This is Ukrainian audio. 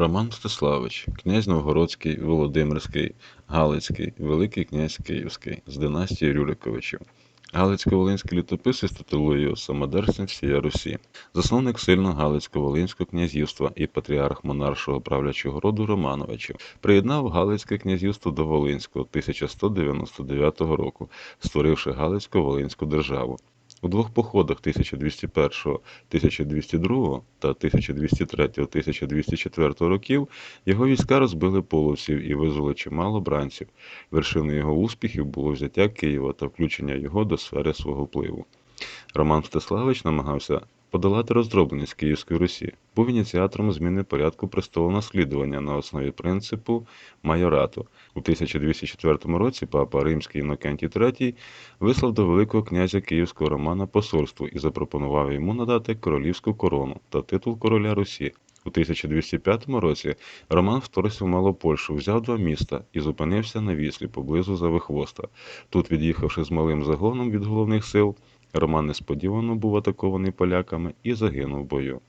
Роман Мстиславич, князь Новгородський, Володимирський, Галицький, Великий князь Київський з династії Рюриковичів. Галицько-Волинський літописець титулує його самодержцем всія Русі, засновник сильного Галицько-Волинського князівства і патріарх монаршого правлячого роду Романовичів, приєднав Галицьке князівство до Волинського 1199 року, створивши Галицько-Волинську державу. У двох походах 1201-1202 та 1203-1204 років його війська розбили половців і визвали чимало бранців. Вершиною його успіхів було взяття Києва та включення його до сфери свого впливу. Роман Стеславич намагався подолати роздробленість Київської Русі, був ініціатором зміни порядку престолонаслідування на основі принципу майорату. У 1204 році папа Римський Інокентій III вислав до Великого князя Київського Романа посольство і запропонував йому надати королівську корону та титул короля Русі. У 1205 році Роман вторгся в Малопольщу, взяв два міста і зупинився на віслі поблизу Завихвоста. Тут, від'їхавши з малим загоном від головних сил, Роман несподівано був атакований поляками і загинув в бою.